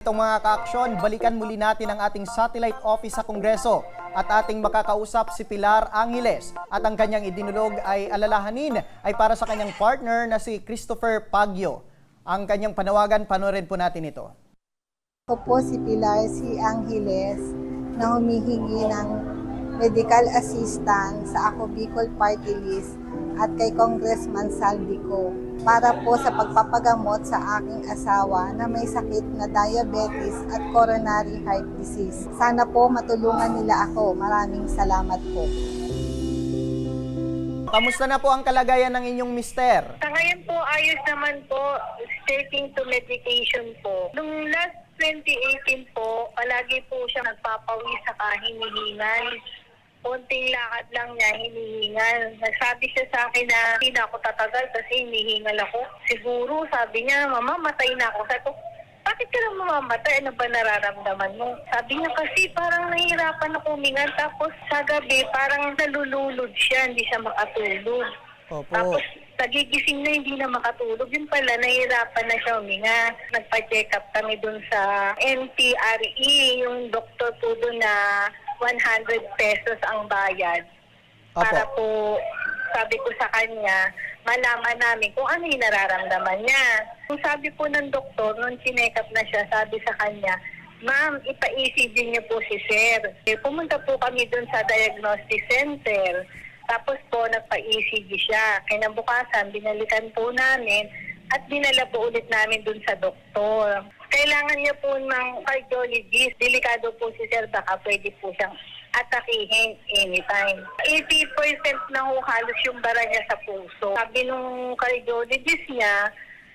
Itong mga kaaksyon, balikan muli natin ang ating satellite office sa Kongreso at ating makakausap si Pilar Angeles at ang kanyang idinulog ay alalahanin ay para sa kanyang partner na si Christopher Pagyo. Ang kanyang panawagan, panoorin po natin ito. Ako po si Pilar C. Angeles na humihingi ng medical assistance sa Ako Bicol Party List at kay Congressman Saldico para po sa pagpapagamot sa aking asawa na may sakit na diabetes at coronary heart disease. Sana po matulungan nila ako. Maraming salamat po. Kamusta na po ang kalagayan ng inyong mister? Sa ngayon po, ayos naman po, taking to medication po. Nung last 2018 po, palagi po siya nagpapawi sa hinihingal. Konting lakad lang niya, hinihingal. Nagsabi siya sa akin na hindi na ako tatagal kasi hinihingal ako. Siguro, sabi niya, mama, matay na ako. Sabi ko, bakit ka lang mamamatay? Ano ba nararamdaman mo? Sabi niya kasi parang nahihirapan ako huminga. Tapos sa gabi, parang nalululod siya, hindi siya makatulog. Opo. Tapos nagigising na hindi na makatulog. Yun pala, nahihirapan na siya huminga. Nagpa-check up kami dun sa NTRE, yung doktor po dun na 100 pesos ang bayad. Para Opo. po, sabi ko sa kanya, malaman namin kung ano yung nararamdaman niya. Kung sabi po ng doktor, nung chinek up na siya, sabi sa kanya, Ma'am, ipa-ECG niyo po si Sir. Eh, pumunta po kami dun sa diagnostic center. Tapos po, nagpa-ECG siya. Kinabukasan, binalikan po namin at dinala po ulit namin dun sa doktor. Kailangan niya po ng cardiologist. Delikado po si Sir, baka pwede po siyang atakihin anytime. 80% na ho halos yung bara niya sa puso. Sabi nung cardiologist niya,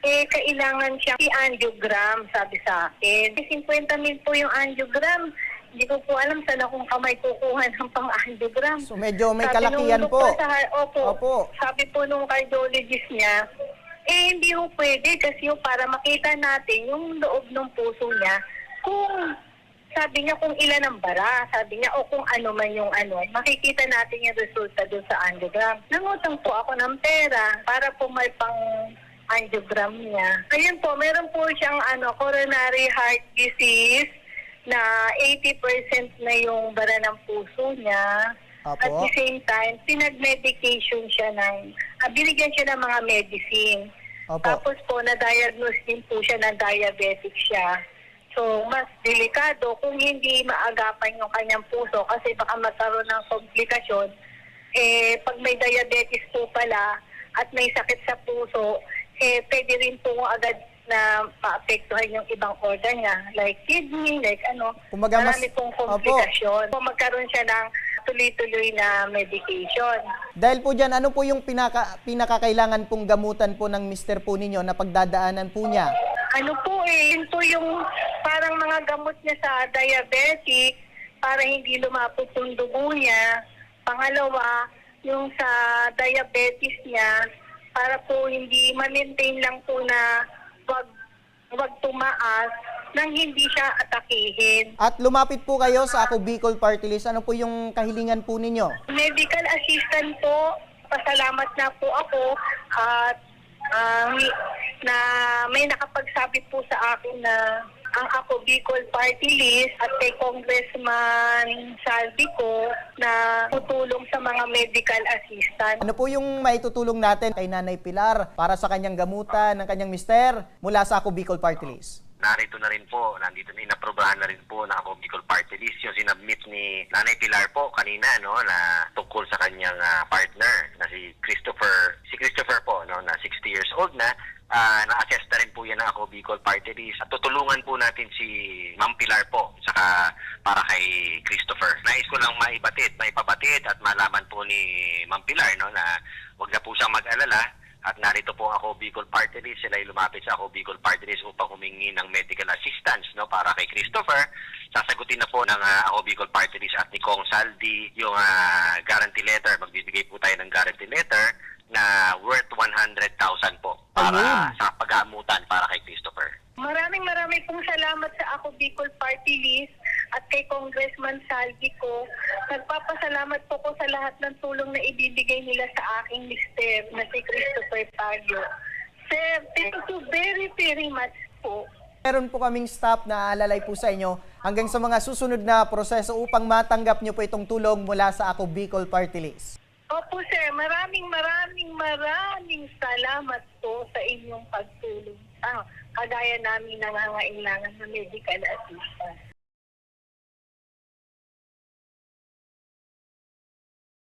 eh, kailangan siya i-angiogram, sabi sa akin. 50 mil po yung angiogram. Hindi ko po alam saan akong kamay kukuha ng pang-angiogram. So medyo may Sabi kalakihan nung po. Sa, opo, Opo. Sabi po nung cardiologist niya, eh hindi ho pwede kasi yung para makita natin yung loob ng puso niya kung sabi niya kung ilan ang bara, sabi niya o kung ano man yung ano, makikita natin yung resulta doon sa angiogram. Nangutang po ako ng pera para po may pang angiogram niya. Ayun po, meron po siyang ano, coronary heart disease na 80% na yung bara ng puso niya. Apo. At the same time, pinag-medication siya ng, ah, binigyan siya ng mga medicine. Opo. Tapos po, na-diagnose din po siya na diabetic siya. So, mas delikado kung hindi maagapan yung kanyang puso kasi baka magkaroon ng komplikasyon. Eh, pag may diabetes po pala at may sakit sa puso, eh, pwede rin po agad na maapektuhan yung ibang organ niya, like kidney, like ano. Kumbaga, mas- marami pong Opo. komplikasyon. Kung magkaroon siya ng tuloy-tuloy na medication. Dahil po dyan, ano po yung pinaka, pinakakailangan pong gamutan po ng mister po ninyo na pagdadaanan po niya? Ano po eh, yun po yung parang mga gamot niya sa diabetic para hindi lumapot yung dugo niya. Pangalawa, yung sa diabetes niya para po hindi ma-maintain lang po na wag, wag tumaas nang hindi siya atakihin. At lumapit po kayo sa Ako Bicol Party List. Ano po yung kahilingan po ninyo? Medical assistant po, pasalamat na po ako at ah, na may nakapagsabi po sa akin na ang ako Bicol Party List at kay Congressman Saldi ko na tutulong sa mga medical assistant. Ano po yung maitutulong natin kay Nanay Pilar para sa kanyang gamutan ng kanyang mister mula sa Ako Bicol Party List? Narito na rin po, nandito na, inaprobahan na rin po na ako Party List yung sinubmit ni Nanay Pilar po kanina, no, na tungkol sa kanyang ah, partner na si Christopher, si Christopher po, no, na 60 years old na, ah, na-assess na rin po yan ng ako Bicol Party List. At tutulungan po natin si Ma'am Pilar po, saka para kay Christopher. Nais ko lang maibatid, maipabatid at malaman po ni Ma'am Pilar, no, na wag na po siyang mag-alala at narito po ako Bicol Party List. Sila ay lumapit sa ako Bicol Party List upang humingi ng medical assistance no para kay Christopher. Sasagutin na po ng ah, ako Bicol Party List at ni Kong Saldi yung ah, guarantee letter. Magbibigay po tayo ng guarantee letter na worth 100,000 po para Ayun. sa pag-aamutan para kay Christopher. Maraming maraming pong salamat sa ako Bicol Party List at kay Congressman Saldi ko. Nagpapasalamat po ko sa lahat ng tulong na ibibigay nila sa aking mister na si Christopher Taglio. Sir, thank you very, very much po. Meron po kaming staff na aalalay po sa inyo hanggang sa mga susunod na proseso upang matanggap nyo po itong tulong mula sa Ako Bicol Party List. Opo sir, maraming maraming maraming salamat po sa inyong pagtulong. Ah, kagaya namin nangangailangan ng medical assistance.